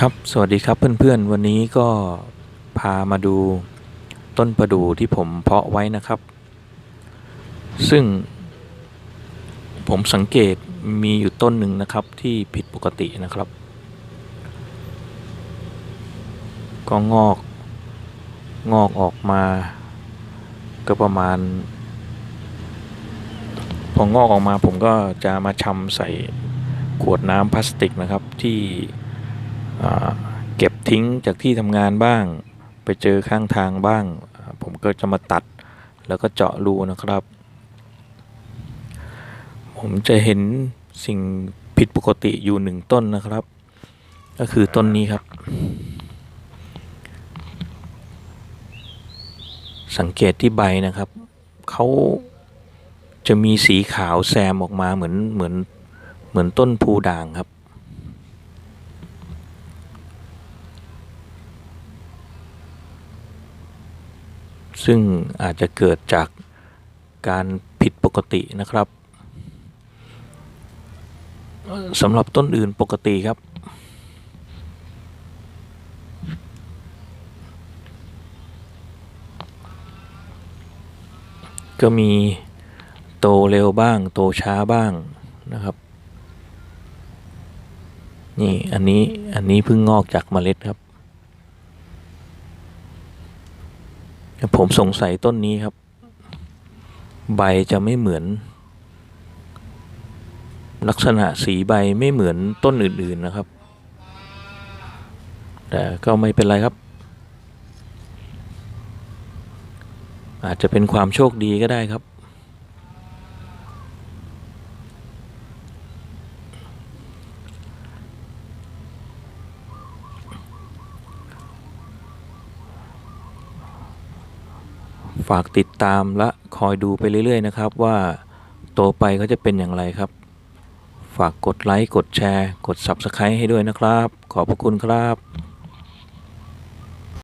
ครับสวัสดีครับเพื่อนๆ วันนี้ก็พามาดูต้นประดู่ที่ผมเพาะไว้นะครับ ซึ่ง ผมสังเกตมีอยู่ต้นหนึ่งนะครับที่ผิดปกตินะครับ ก็งอกงอกออกมา ก็ประมาณ พองอกออกมาผมก็จะมาชำใส่ขวดน้ำพลาสติกนะครับที่ เก็บทิ้งจากที่ทำงานบ้าง ไปเจอข้างทางบ้าง ผมก็จะมาตัดแล้วก็เจาะรูนะครับ ผมจะเห็นสิ่งผิดปกติอยู่หนึ่งต้นนะครับ ก็คือต้นนี้ครับ สังเกตที่ใบนะครับเขาจะมีสีขาวแซมออกมาเหมือนเหมือนเหมือนต้นพูด่างครับ ซึ่งอาจจะเกิดจากการผิดปกตินะครับสำหรับต้นอื่นปกติครับ ก็มีโตเร็วบ้าง โตช้าบ้างนะครับ นี่ อันนี้ อันนี้เพิ่งงอกจากเมล็ดครับ ผมสงสัยต้นนี้ครับ ใบจะไม่เหมือน ลักษณะสีใบไม่เหมือนต้นอื่นๆนะครับ แต่ก็ไม่เป็นไรครับ อาจจะเป็นความโชคดีก็ได้ครับ ฝากติดตามและคอยดูไปเรื่อยๆนะครับ ว่าโตไปเขาจะเป็นอย่างไรครับ ฝากกดไลค์ กดแชร์ กด Subscribe ให้ด้วยนะครับ ขอบพระคุณครับ